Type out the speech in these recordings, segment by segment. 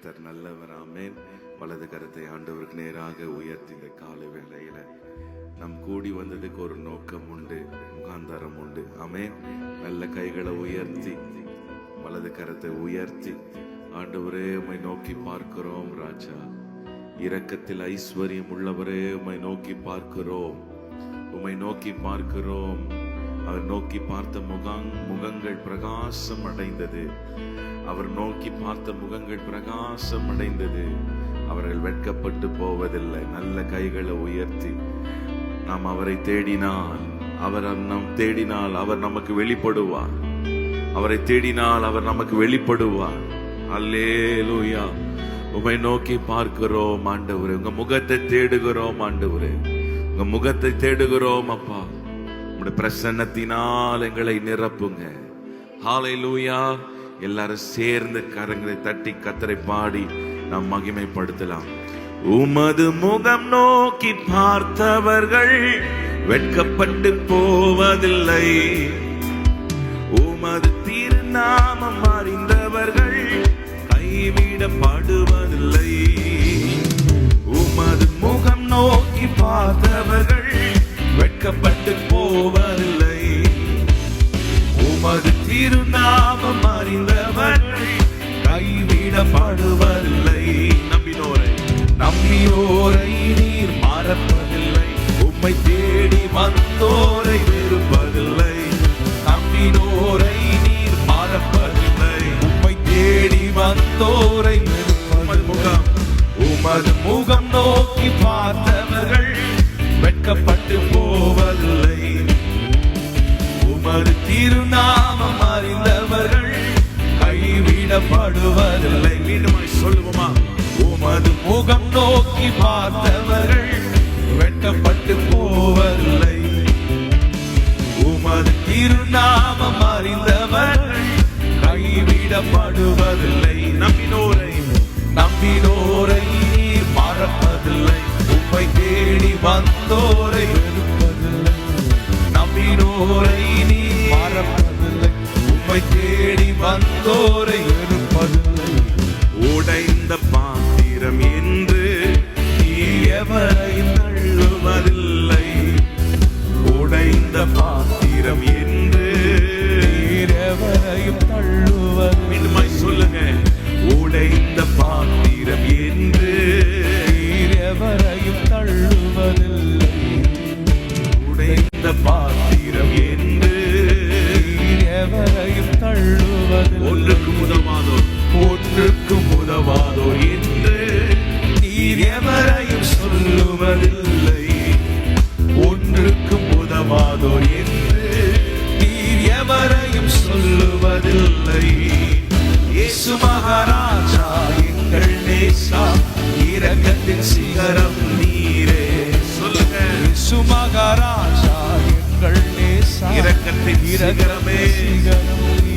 கர்த்தர் நல்லவர் ஆமேன். வலது கரத்தை ஆண்டவருக்கு நேராக உயர்த்தி இந்த காலை வேளையில. நம் கூடி வந்ததுக்கு ஒரு நோக்கம் உண்டு முகாந்தாரம் உண்டு. ஆமேன். நல்ல கைகளை உயர்த்தி வலது கரத்தை உயர்த்தி ஆண்டவரே உம்மை நோக்கி பார்க்கிறோம் ராஜா. இரக்கத்தில் ஐஸ்வர்யம் உள்ளவரே உம்மை நோக்கி பார்க்கிறோம். உம்மை நோக்கி பார்க்கிறோம். அவர் நோக்கி பார்த்த முகம் முகங்கள் பிரகாசம் அடைந்தது அவர் நோக்கி பார்த்த முகங்கள் பிரகாசம் அடைந்தது அவர்கள் வெட்கப்பட்டு போவதில்லை நல்ல கைகளை உயர்த்தி நாம் அவரை தேடினால் அவர் நம் தேடினால் அவர் நமக்கு வெளிப்படுவார். அவரை தேடினால் அவர் நமக்கு வெளிப்படுவார். அல்லேலூயா. உமை நோக்கி பார்க்கிறோம் ஆண்டவரே. உங்க முகத்தை தேடுகிறோம் ஆண்டவரே. உங்க முகத்தை தேடுகிறோம் அப்பா. உங்களுடைய பிரசன்னத்தினால் எங்களை நிரப்புங்க. ஹalleluya எல்லாரும் சேர்ந்து கரங்களை தட்டி கத்தரை பாடி நாம் மகிமைப்படுத்தலாம். உமது முகம் நோக்கி பார்த்தவர்கள் வெட்கப்பட்டு போவதில்லை. உமது திருநாமம் அறிந்தவர்கள் கைவிடப்படுவதில்லை. உமது முகம் நோக்கி பார்த்தவர்கள் வெட்கப்பட்டு போவதில்லை. உமது திருநாமம் அறிந்தவர்கள் கைவிடப்படுவதில்லை. நம்பினோரை நம்பியோரை நீர் மறப்பதில்லை. உம்மை தேடி வந்தோரை வெறுப்பதில்லை. நம்பினோரை நீர் மறப்பதில்லை. உம்மை தேடி வந்தோரை உமது முகம் உமது முகம் நோக்கி பார்த்தவர்கள் வெட்கப்பட்டு போவதில்லை. உமது திருநாமம் அறிந்தவர்கள் கைவிடப்படுவதில்லை. மீண்டும் சொல்லுவோமா? உமது முகம் நோக்கி பார்த்தவர்கள் வெட்கப்பட்டு போவதில்லை. உமது திருநாமம் அறிந்தவர்கள் கைவிடப்படுவதில்லை. நம்பினோரை நம்பினோரை மறப்பதில்லை. உம்மை தேடி வந்தோரை வெறுப்பதில்லை. நம்பினோரை நீ மறப்பதில்லை. உம்மை தேடி வந்தோரை வெறுப்பதில்லை. உடைந்த பாத்திரம் என்று நீ எவரை தள்ளுவதில்லை. உடைந்த பாத்திரம் உதவாதோ என்று நீர் எவரையும் சொல்லுவதில்லை. ஒன்றுக்கும் உதவாதோ என்று நீர் எவரையும் சொல்லுவதில்லை. இயேசு மகாராஜா எங்கள் நேசா இரக்கத்தின் சிகரம் நீரே. சொல்லுங்க. இயேசு மகாராஜா எங்கள் நேசா இரக்கத்தின் சிகரமே.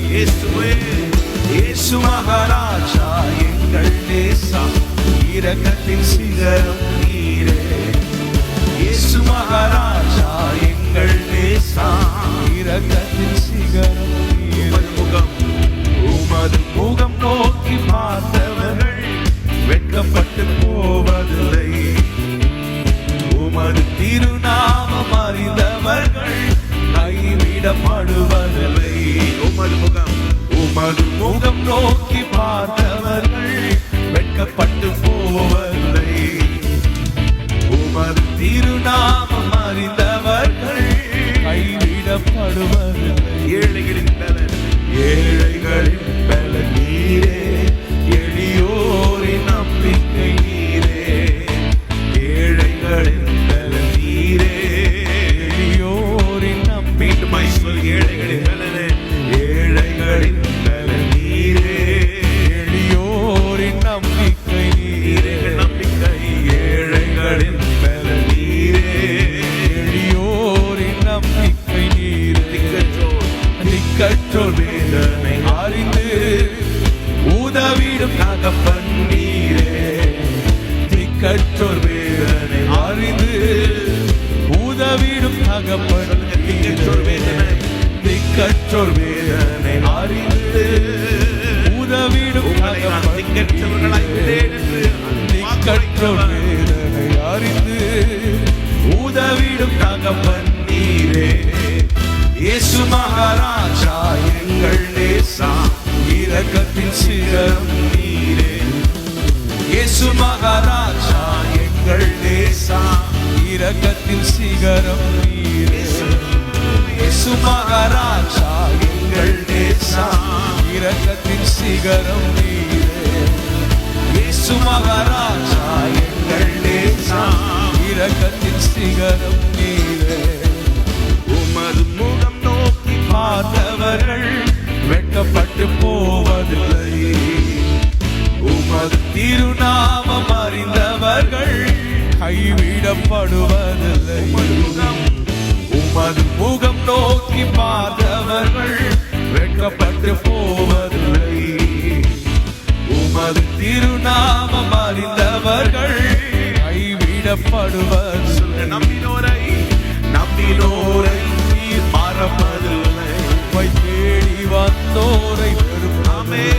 இயேசுவே. இயேசு மகாராஜா எங்கள் நேசா இரக்கத்தின் சிகரம் நீரே. இயேசு மகாராஜா உலகத்தின் சிகரம் நீரே. இயேசு மகாராஜா எங்கள் நேசா இரக்கத்தின் சிகரம் நீரே. உமது முகம் நோக்கி பார்த்தவர்கள் வெட்கப்பட்டு போவதில்லை. உமது திருநாமம் அறிந்தவர்கள் கைவிடப்படுவதில்லை. உமது முகம் நோக்கி பார்த்தவர்கள் வெட்கப்பட்டு போவதில்லை. உமது திருநாமம் அறிந்தவர்கள் கைவிடப்படுவதில்லை. நம்பினோரை நம்பினோரை மறப்பதில்லை. உம்மை தேடி வந்தோரை வெறுப்பாமே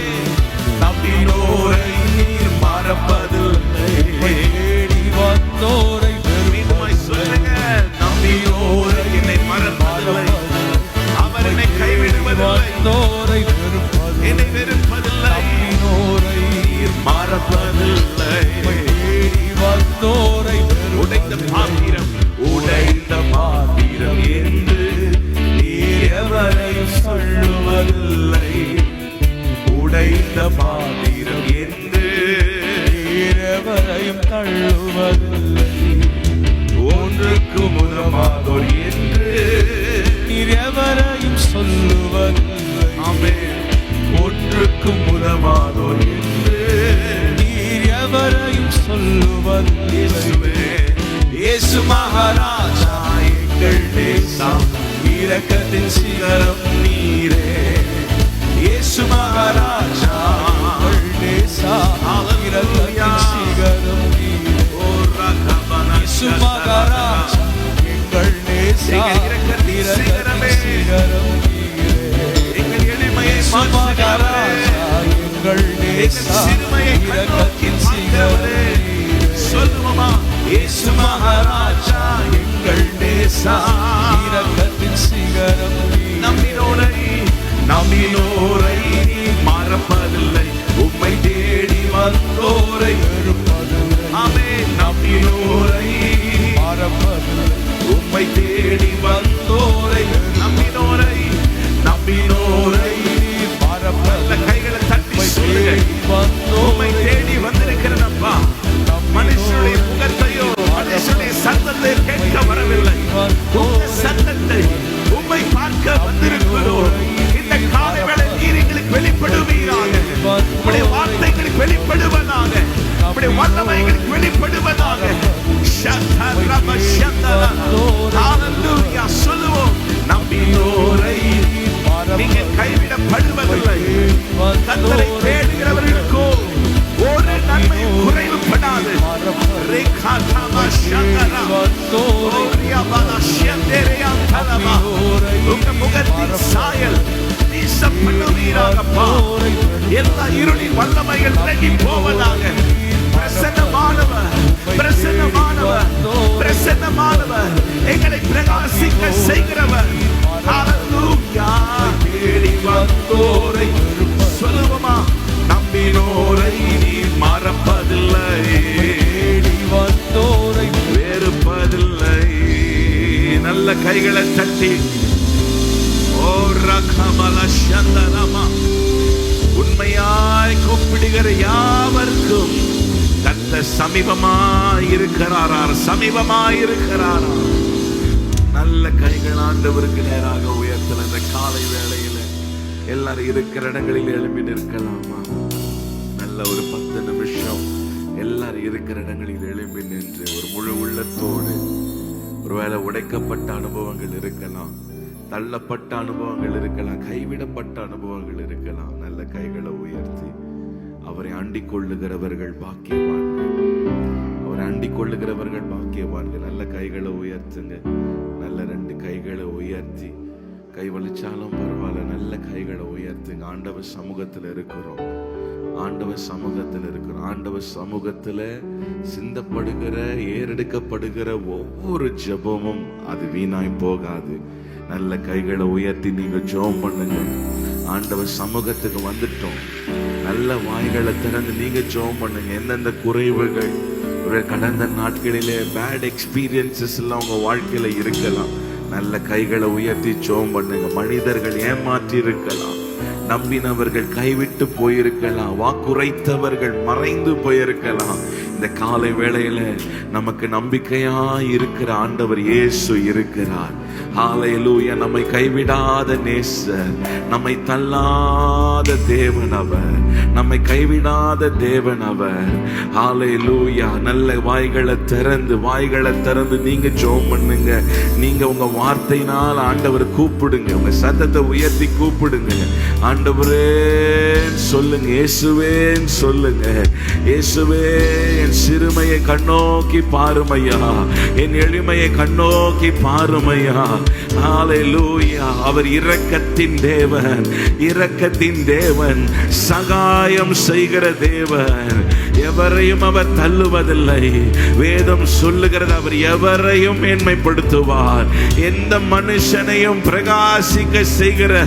நம்பினோரை நீர் மறப்பதில்லை. தேடி வந்தோரை வந்தோரை வெறுப்பது. என்னை வெறுப்பதில்லை. நீர் மறப்பதில்லை. தேடி வந்தோரை உடைந்த பாத்திரம். உடைந்த பாத்திரம் என்று எவரையும் சொல்லுவதில்லை. உடைந்த பாத்திரம் என்று வெறுவரையும் தள்ளுவதில்லை. ஒன்றுக்கு முதமாதோர் என்று எவரையும் சொல்லுவதில்லை. சொல்லுவதில்லை இயேசுவே இயேசு மகாராஜா எங்கள் தேசம் இரக்கத்தின் சிகரம் நீரே. இயேசு மகாராஜா தேசா நேசா இயேசு மகாராஜா எங்கள் நேசா. இரக்கத்தின் சிகரம் நீரே. நம்பினோரை நம்பினோரை நீ மறப்பதில்லை. உம்மை தேடி வந்தோரை அமே ஆமே நம்பினோரை மறப்பதில்லை, உம்மை தேடி வந்தோரை நம்பினோரை நம்பினோரை சத்தத்தை கேட்க வரவில்லை. உங்க சத்தத்தை உண்மை பார்க்க வந்திருக்கிறோம் இந்த காலை வேளை நீர் எங்களுக்கு வெளிப்படுவீராக. உங்களுடைய வார்த்தைகளுக்கு வெளிப்படுவதாக உம்முடைய வல்லமை எங்களுக்கு வெளிப்படுவதாக சொல்லுவோம். நம்பினோரை நீங்க கைவிடப்படுவதில்லை. கத்தரை தேடுகிறவர்களுக்கோ ஒரு நன்மையும் குறைவுபடாது ரேகாதம ஷந்தரா. ஓரியபல ஷந்தேரியா தலமா. உங்க முகத்தின் சாயல் வீசப்படுவீராகப்பா. எல்லா இருளின் வல்லமைகள் விலகி போவதாக பிரசன்னமானவர் பிரசன்னமானவர் பிரசன்னமானவர் எங்களை பிரகாசிக்க செய்கிறவர் சொல்லுவோமா நம்பினோரை நீர் மறப்பதில்லை. தேடி வந்தோரை வேறுப்பதில்லை. நல்ல கைகளை தட்டி. ஓ ரகமல சந்தனமா. உண்மையாய் கூப்பிடுகிற யாவர்க்கும் கத்த சமீபமாய் இருக்கிறாரார் சமீபமாய் இருக்கிறாரா நல்ல கைகள் ஆண்டவருக்கு நேராக உயர்த்தல. இந்த காலை வேளையில எல்லாரும் இருக்கிற இடங்களில் எழுப்பி நிற்கலாமா? நல்ல ஒரு பத்து நிமிஷம் எல்லாரும் இருக்கிற இடங்களில் எழும்பி நின்று ஒரு முழு உள்ளத்தோடு ஒருவேளை உடைக்கப்பட்ட அனுபவங்கள் இருக்கலாம் தள்ளப்பட்ட அனுபவங்கள் இருக்கலாம் கைவிடப்பட்ட அனுபவங்கள் இருக்கலாம். நல்ல கைகளை உயர்த்தி அவரை அண்டிக் கொள்ளுகிறவர்கள் பாக்கியவான்கள். அவரை அண்டிக் கொள்ளுகிறவர்கள் பாக்கியவான்கள். நல்ல கைகளை உயர்த்துங்க. நல்ல ரெண்டு கைகளை உயர்த்தி கை வலிச்சாலும் பரவாயில்ல. நல்ல கைகளை உயர்த்துங்க. ஆண்டவர் சமூகத்தில் இருக்கிறோம். ஆண்டவர் சமூகத்தில் இருக்கிறோம் ஆண்டவர் சமூகத்தில் சிந்தப்படுகிற ஏறெடுக்கப்படுகிற ஒவ்வொரு ஜெபமும் அது வீணாய் போகாது. நல்ல கைகளை உயர்த்தி நீங்க ஜெபம் பண்ணுங்க ஆண்டவர் சமூகத்துக்கு வந்துட்டோம். நல்ல வாய்களை திறந்து நீங்க ஜெபம் பண்ணுங்க எந்தெந்த குறைவுகள் ஒரு கடந்த நாட்களிலே பேட் எக்ஸ்பீரியன்சஸ் எல்லாம் உங்க வாழ்க்கையில இருக்கலாம். நல்ல கைகளை உயர்த்தி ஜெபம் பண்ணுங்க மனிதர்கள் ஏமாற்றி இருக்கலாம். நம்பினவர்கள் கைவிட்டு போயிருக்கலாம் வாக்குரைத்தவர்கள் மறைந்து போயிருக்கலாம். இந்த காலை வேளையில நமக்கு நம்பிக்கையா இருக்கிற ஆண்டவர் இயேசு இருக்கிறார். ஹalleluya நம்மை கைவிடாத நேசர் நம்மை தள்ளாத தேவன் அவர் நம்மை கைவிடாத தேவன் அவர் ஹalleluya நல்ல வாய்களை திறந்து வாய்களை திறந்து நீங்க ஜோ பண்ணுங்க. நீங்க உங்க வார்த்தையினால் ஆண்டவர் கூப்பிடுங்க. உங்க சத்தத்தை உயர்த்தி கூப்பிடுங்க. ஆண்டவரே சொல்லுங்க. இயேசுவேன்னு சொல்லுங்க. இயேசுவே என் சிறுமையை கண்ணோக்கி பாருமையா. என் எளிமையை கண்ணோக்கி பாருமையா. அவர் இரக்கத்தின் தேவன். இரக்கத்தின் தேவன். சகாயம் செய்கிற தேவன். எவரையும் அவர் தள்ளுவதில்லை. வேதம் சொல்லுகிறது அவர் எவரையும் மேன்மைப்படுத்துவார். எந்த மனுஷனையும் பிரகாசிக்க செய்கிற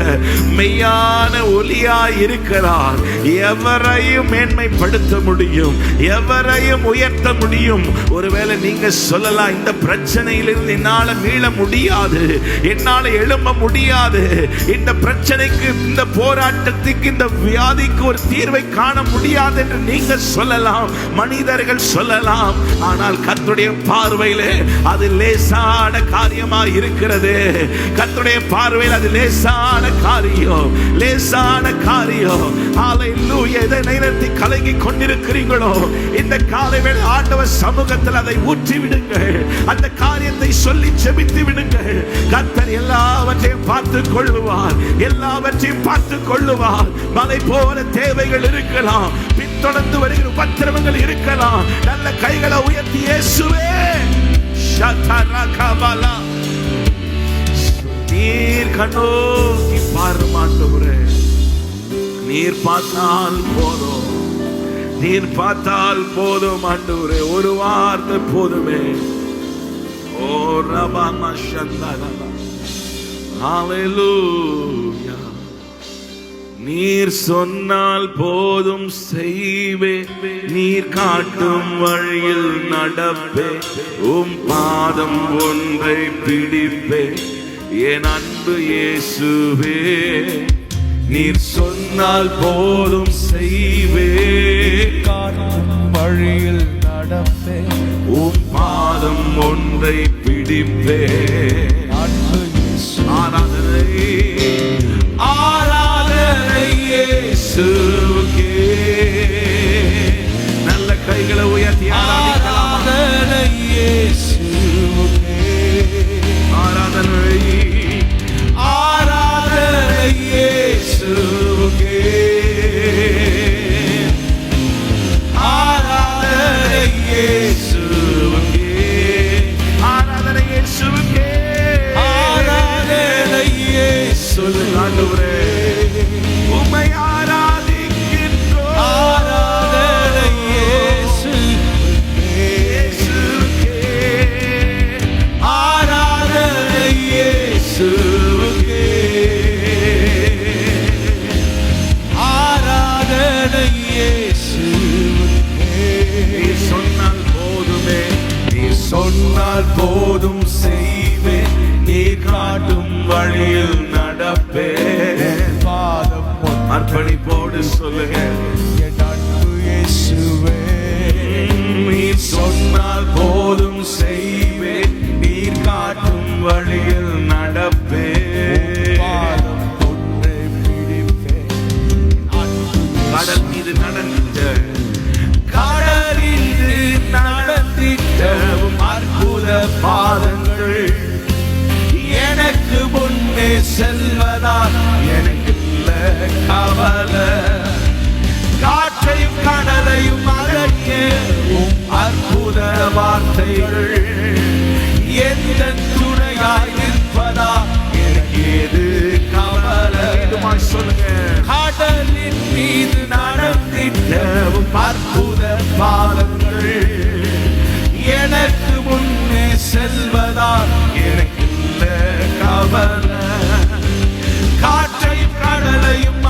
மெய்யான ஒளியா இருக்கிறார் எவரையும் மேன்மைப்படுத்த முடியும் எவரையும் உயர்த்த முடியும். ஒருவேளை நீங்க சொல்லலாம் இந்த பிரச்சனையிலிருந்து என்னால மீள முடியாது என்னால எழும்ப முடியாது. இந்த பிரச்சனைக்கு இந்த போராட்டத்துக்கு இந்த வியாதிக்கு ஒரு தீர்வை காண முடியாது என்று நீங்க சொல்ல சொல்லலாம் மனிதர்கள் சொல்லலாம். ஆனால் கத்துடைய பார்வையில் அது லேசான காரியமா இருக்கிறது. கத்துடைய பார்வையில் அது லேசான காரியம் லேசான காரியம். ஹalleluya எதை நினைத்து கலங்கி கொண்டிருக்கிறீங்களோ இந்த காலை வேளை ஆண்டவர் சமூகத்தில் அதை ஊற்றி விடுங்கள். அந்த காரியத்தை சொல்லி செபித்து விடுங்கள். கத்தர் எல்லாவற்றையும் பார்த்து கொள்ளுவார் எல்லாவற்றையும் பார்த்து கொள்ளுவார். மலை போல தேவைகள் இருக்கலாம். பின்தொடர்ந்து வருகிற உபத்திரவங்கள் இருக்கலாம். நல்ல கைகளை உயர்த்தி இயேசுவே. ஷதரகபலா. நீர் கண்ணோக்கி பாரு நீர் பார்த்தால் போதும். நீர் பார்த்தால் போதும் ஆண்டவரே. ஒரு வார்த்தை போதுமே. ஓ ரபா மஷந்தா ஹalleluya நீர் சொன்னால் போதும் செய்வே. நீர் காட்டும் வழியில் நடப்பே. உம் பாதம் ஒன்றை பிடிப்பே. என் அன்பு இயேசுவே நீர் சொன்னால் போதும் செய்வே. காட்டும் வழியில் நடப்பே. உம் பாதம் ஒன்றை பிடிப்பே. அன்பு ஆராதனை. ஆ இயேசுவுக்கே கவலை காற்றையும் கடலையும் அகற்றிய உம் அற்புத வார்த்தைகள் எந்த துணையாய் நிற்பதா? ஏது கவலை? சொல்லுங்க. கடலின் மீது நடந்திட்டவும் அற்புத பாதங்கள் எனக்கு முன்னே செல்வதால் எனக்கு கவலை. கடலையும்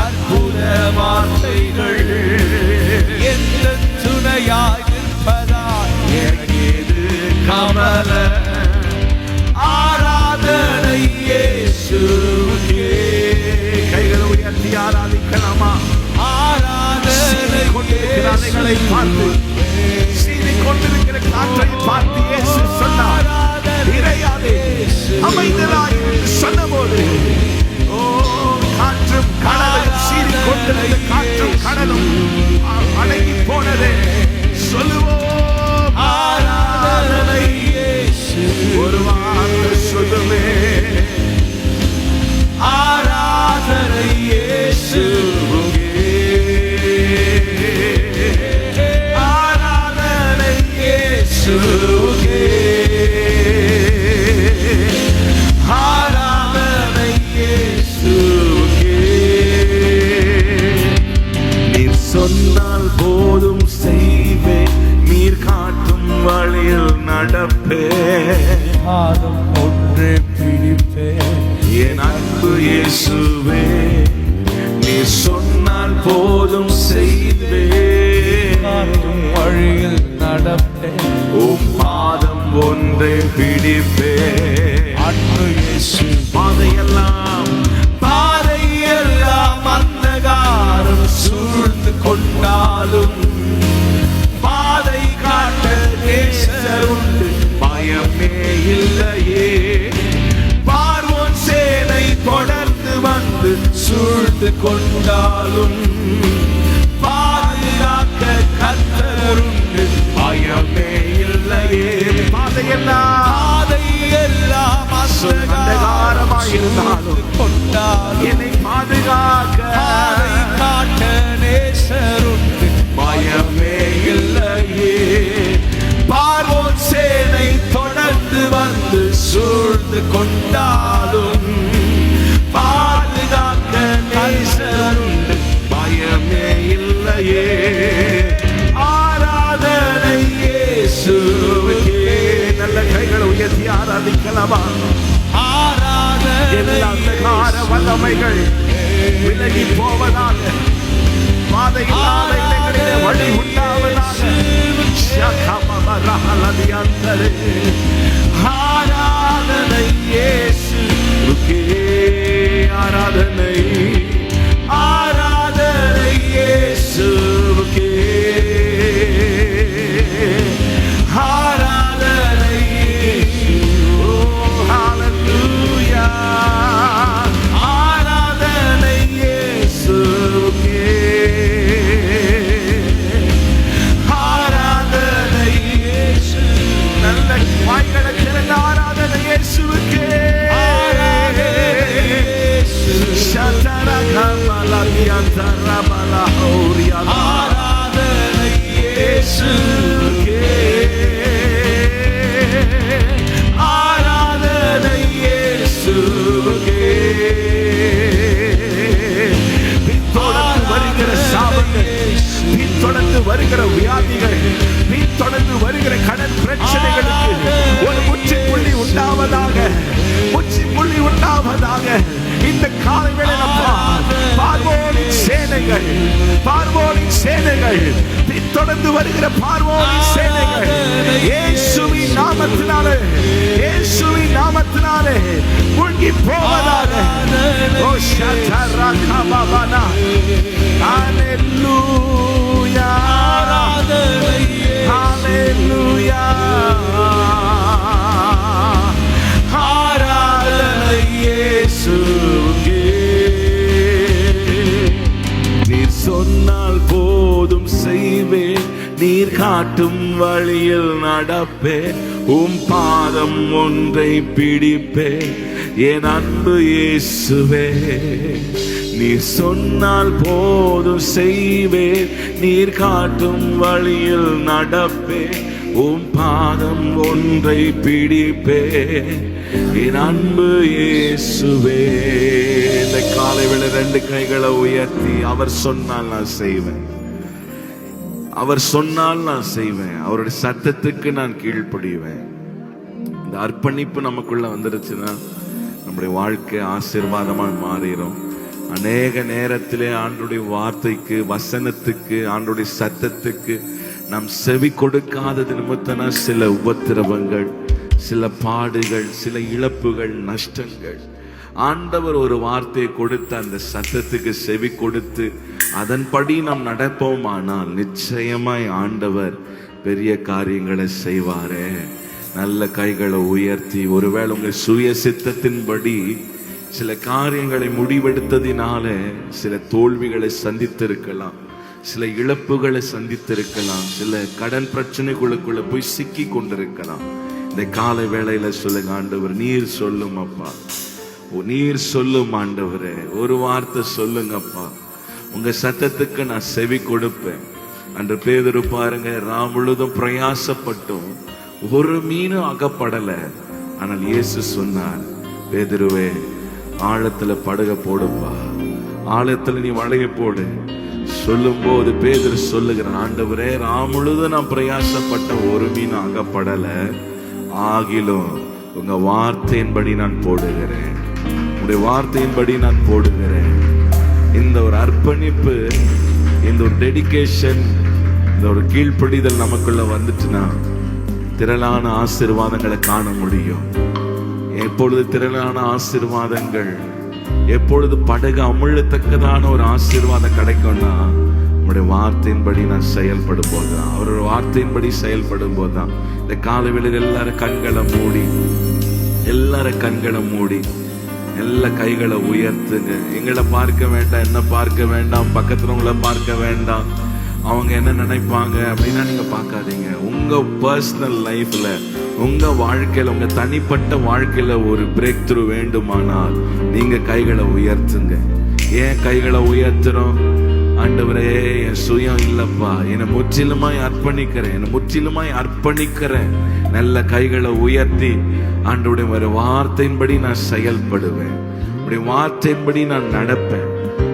அற்புத வார்த்தைகள். எந்த துணையாய் நிற்பதால் எனக்கேது கமல. ஆராதனை ஆராதிக்கலாமா ஆராதனை கொண்டிருக்கிற அலைகளை பார்த்து சீதி கொண்டிருக்கிற காற்றை பார்த்து. ஆராதிக்கலாமா எல்லா அந்தகார வல்லமைகள் விலகி போவதாக பாதை இல்லாத இடங்களிலே வழி உண்டாவதாக. ஆராதனை ஆராதனை. வாய்களை திறந்த ஆராதனை இயேசுவுக்கே. சதரகமலதியந்தரபலஹோரியலா. இயேசுவுக்கே. ஆராதனை இயேசுவுக்கே. பின்தொடர்ந்து வருகிற சாபங்கள் பின்தொடர்ந்து வருகிற வியாதிகள் பின்தொடர்ந்து வருகிற பிரச்சனைகளுக்கு ஒரு முற்றுப்புள்ளி உண்டாவதாக முற்றுப்புள்ளி உண்டாவதாக இந்த காலை அப்பா பார்வோனின் சேனைகள் பார்வோனின் சேனைகள் தொடர்ந்து வருகிற பார்வோனின் சேனைகள் இயேசுவின் நாமத்தினாலே இயேசுவின் நாமத்தினாலே மூழ்கி போவதாக. ஓ ஷதரகபபனா ஹalleluya ஹalleluya காட்டும் வழியில் நடப்பே. உம் பாதம் ஒன்றை பிடிப்பே. என் அன்பு இயேசுவே நீ சொன்னால் போதும் செய்வேன் நீர் காட்டும் வழியில் நடப்பே. உம் பாதம் ஒன்றை பிடிப்பே. என் அன்பு இயேசுவே இந்த காலை வேளை ரெண்டு கைகளை உயர்த்தி அவர் சொன்னால் நான் செய்வேன். அவர் சொன்னால் நான் செய்வேன். அவருடைய சத்தத்துக்கு நான் கீழ்ப்படிவேன். இந்த அர்ப்பணிப்பு நமக்குள்ள வந்துருச்சுன்னா நம்முடைய வாழ்க்கை ஆசீர்வாதமாக மாறிடும் அநேக நேரத்திலே ஆண்டுடைய வார்த்தைக்கு வசனத்துக்கு ஆண்டுடைய சத்தத்துக்கு நாம் செவி கொடுக்காதது நிமித்தனா சில உபத்திரவங்கள் சில பாடுகள் சில இழப்புகள் நஷ்டங்கள். ஆண்டவர் ஒரு வார்த்தையை கொடுத்து அந்த சத்தத்துக்கு செவி கொடுத்து அதன்படி நாம் நடப்போமானால் நிச்சயமாய் ஆண்டவர் பெரிய காரியங்களை செய்வாரே. நல்ல கைகளை உயர்த்தி ஒருவேளை உங்கள் சுய சித்தத்தின்படி சில காரியங்களை முடிவெடுத்ததினால சில தோல்விகளை சந்தித்திருக்கலாம் சில இழப்புகளை சந்தித்திருக்கலாம் சில கடன் பிரச்சனைகளுக்குள்ள போய் சிக்கி கொண்டிருக்கலாம். இந்த காலை வேளையில சொல்லுங்க ஆண்டவர் நீர் சொல்லும் அப்பா. நீர் சொல்லும் ஆண்டவரே ஒரு வார்த்தை சொல்லுங்கப்பா. உங்க சத்தத்துக்கு நான் செவி கொடுப்பேன். அன்று பேதரு பாருங்க ராம் முழுதும் பிரயாசப்பட்டும். ஒரு மீனும் அகப்படல. ஆனால் இயேசு சொன்னார் பேதருவே ஆழத்துல படக போடுப்பா. ஆழத்துல நீ வளைய போடு. சொல்லும்போது பேதர் சொல்லுகிற ஆண்டவரே ராம் முழுதும் நான் பிரயாசப்பட்ட ஒரு மீன் அகப்படல. ஆகிலும் உங்க வார்த்தையின்படி நான் போடுகிறேன். உடைய வார்த்தையின்படி நான் போடுகிறேன். இந்த ஒரு அர்ப்பணிப்பு இந்த ஒரு டெடிகேஷன் இந்த ஒரு கீழ்ப்படிதல் நமக்குள்ள வந்துட்டுனா திரளான ஆசீர்வாதங்களை காண முடியும். எப்பொழுது திரளான ஆசீர்வாதங்கள் எப்பொழுது படகு அமிழத்தக்கதான ஒரு ஆசீர்வாதம் கிடைக்கும்னா உங்களுடைய வார்த்தையின்படி நான் செயல்படும் போதுதான் அவரோட வார்த்தையின்படி செயல்படும் போது தான் இந்த காலவெளியில் எல்லாரும் கண்களை மூடி எல்லாரும் கண்களை மூடி எல்லா கைகளை உயர்த்துங்க. எங்களை பார்க்க வேண்டாம் என்ன பார்க்க வேண்டாம் பக்கத்துல உங்களை பார்க்க வேண்டாம். அவங்க என்ன நினைப்பாங்க அப்படின்னா நீங்க பார்க்காதீங்க. உங்க பர்சனல் லைஃப்ல உங்க வாழ்க்கையில உங்க தனிப்பட்ட வாழ்க்கையில ஒரு பிரேக் த்ரூ வேண்டுமானால் நீங்க கைகளை உயர்த்துங்க. ஏன் கைகளை உயர்த்துறோம்? ஆண்டவரே என் சுயம் இல்லப்பா. என்னை முற்றிலுமாய் அர்ப்பணிக்கிறேன். என்னை முற்றிலுமாய் அர்ப்பணிக்கிறேன். நல்ல கைகளை உயர்த்தி ஆண்டவுடைய ஒரு வார்த்தையின்படி நான் செயல்படுவேன். உடைய வார்த்தையின்படி நான் நடப்பேன்.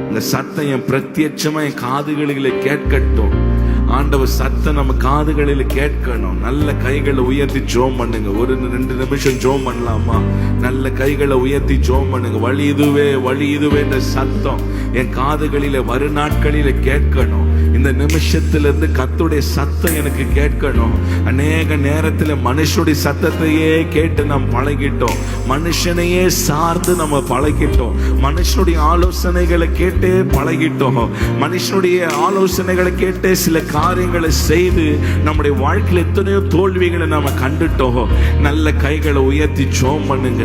இந்த சத்தம் என் பிரத்யட்சமா என் காதுகளில் கேட்கட்டும். ஆண்டவர் சத்தம் நம்ம காதுகளில் கேட்கணும். நல்ல கைகளை உயர்த்தி ஜோம் பண்ணுங்க. ஒரு ரெண்டு நிமிஷம் ஜோம் பண்ணலாமா? நல்ல கைகளை உயர்த்தி ஜோம் பண்ணுங்க. வழி இதுவே வழி இதுவே இந்த சத்தம் என் காதுகளில வரு நாட்களில கேட்கணும். இந்த நிமிஷத்திலிருந்து கத்துடைய சத்தம் எனக்கு கேட்கணும். அநேக நேரத்தில் மனுஷனுடைய சத்தத்தையே கேட்டு நாம் பழகிட்டோம். மனுஷனையே சார்ந்து நம்ம பழகிட்டோம். மனுஷனுடைய ஆலோசனைகளை கேட்டே பழகிட்டோம். மனுஷனுடைய ஆலோசனைகளை கேட்டே சில காரியங்களை செய்து நம்முடைய வாழ்க்கையில் எத்தனையோ தோல்விகளை நம்ம கண்டுட்டோம். நல்ல கைகளை உயர்த்தி ஜோம் பண்ணுங்க.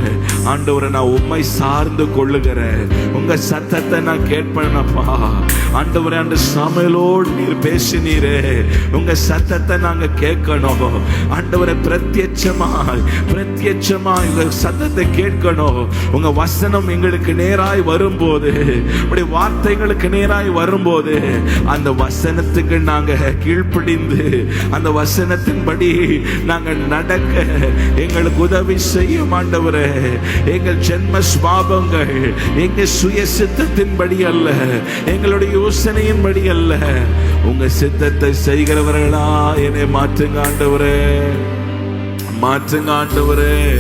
ஆண்டவரை நான் உண்மை சார்ந்து கொள்ளுகிறேன். உங்க சத்தத்தை நான் கேட்பேனப்பா ஆண்டவரை அந்த சமையலோடு நீர் பேசினீரே. உங்க சத்தத்தை நாங்க கேட்கணும். ஆண்டவரை பிரத்யட்சமாய் பிரத்யட்சமாய் இந்த சத்தத்தை கேட்கணும். உங்க வசனம் எங்களுக்கு நேராய் வரும்போது உடைய வார்த்தைகளுக்கு நேராய் வரும்போது அந்த வசனத்துக்கு நாங்க கீழ்ப்படிந்து அந்த வசனத்தின்படி நாங்க நடக்க எங்களுக்கு உதவி செய்யும் ஆண்டவரே. எங்கள் ஜென்ம சுவாபங்கள் எங்க சுய சித்தத்தின்படி அல்ல எங்களுடைய யோசனையின்படி அல்ல. உங்க சித்தத்தை செய்கிறவர்களா? என்னை மாற்றுங்க ஆண்டவரே. மாற்றுங்க ஆண்டவரே.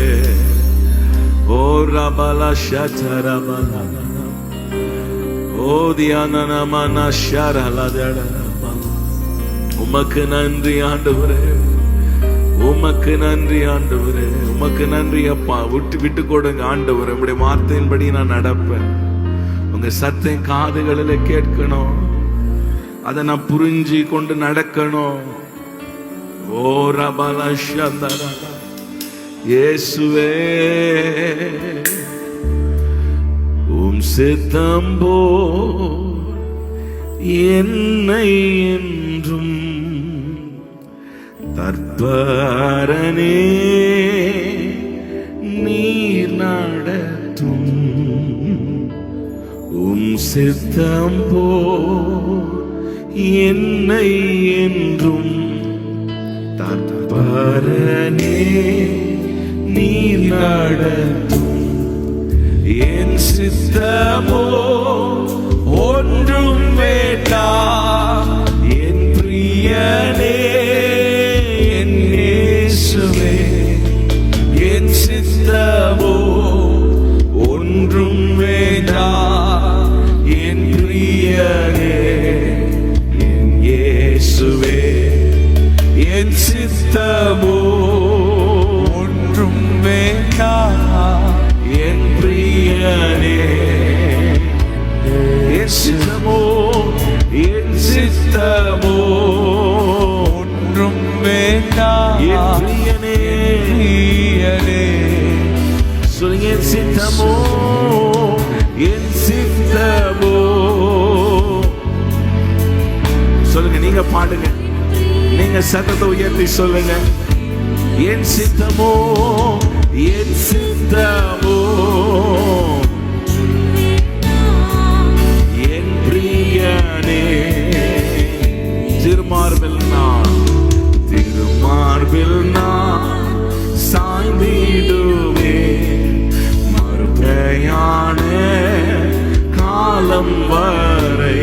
ஓ ரபலா ஷரபலா ஓ தியானமன ஷரலதட. உமக்கு நன்றி ஆண்டவரே. உமக்கு நன்றி ஆண்டவரே. உமக்கு நன்றி அப்பா. விட்டு விட்டு கொடுங்க ஆண்டவர். உங்களுடைய வார்த்தையின்படி நான் நடப்பேன். உங்க சத்தம் காதுகளில் கேட்கணும். அதை நான் புரிஞ்சு கொண்டு நடக்கணும். ஓ ரபல இயேசுவே உம் சித்தம் போ என்னை என்றும் தற்பரனே நீர் நடத்தும். உம் சித்தம் போ என்னை என்றும் தற்பரனே நீர் நடத்தும் என் சித்தமோ சித்தமோ ஒன்றும் வேண்டாம் என் பிரியனே. என் சித்தமோ என் சித்தமோ? ஒன்றும் வேண்டாம் என் பிரியனே. பிரியனே. சொல்லுங்க சித்தமோ? சத்தத்தை உயர்த்தி சொல்லுங்க. என் சித்தமோ என் சித்தமோ. என் பிரியனே திருமார்பில் நான் திருமார்பில் நான் சாய்ந்திடுவே மறுபையான காலம் வரை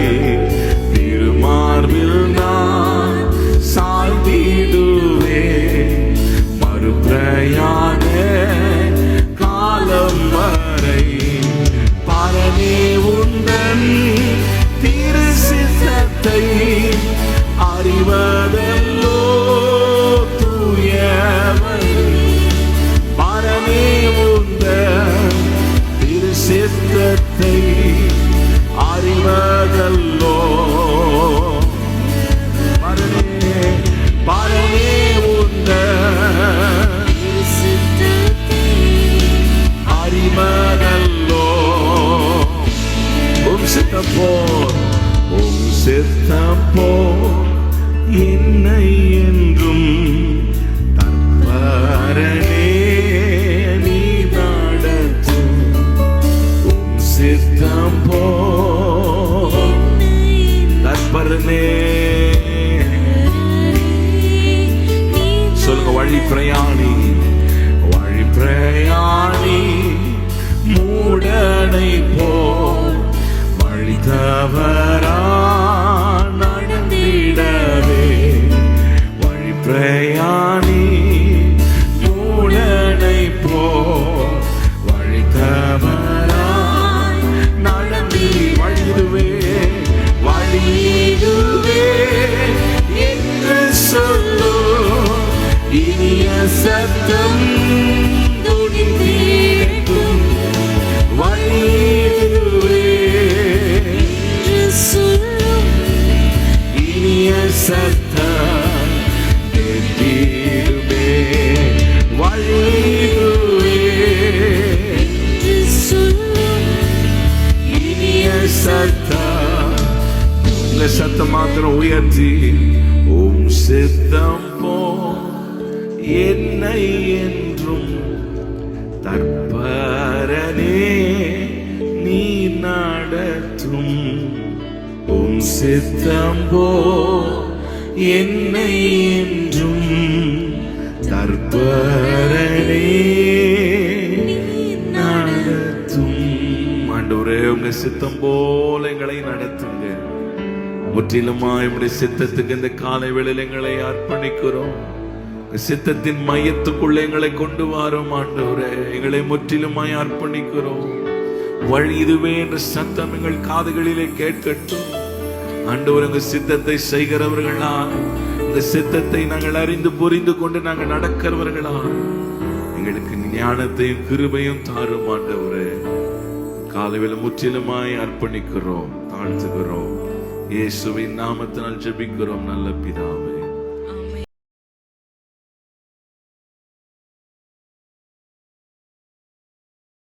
வழி சித்தம்போ என்னை என்றும் தற்பரனே நடத்தும். ஆண்டவரே உங்க சித்தம் போல எங்களை நடத்துங்க. முற்றிலுமா உடைய சித்தத்துக்கு இந்த காலை வேளையில் எங்களை அர்ப்பணிக்கிறோம். சித்தத்தின் மையத்துக்குள்ள எங்களை கொண்டு வாரோம் ஆண்டவரே. எங்களை முற்றிலுமாய் அர்ப்பணிக்கிறோம். வழி இதுவே என்ற சத்தம் எங்கள் காதுகளிலே கேட்கட்டும். ஆண்டவர் உங்க சித்தத்தை செய்கிறவர்களா? இந்த சித்தத்தை நாங்கள் அறிந்து புரிந்து கொண்டு நாங்கள் நடக்கிறவர்களா? எங்களுக்கு ஞானத்தையும் கிருபையும் தாரும் ஆண்டவரே. காலையில் முற்றிலுமாய் அர்ப்பணிக்கிறோம் தாழ்த்துகிறோம். இயேசுவின் நாமத்தினால் ஜெபிக்கிறோம் நல்ல பிதாவே.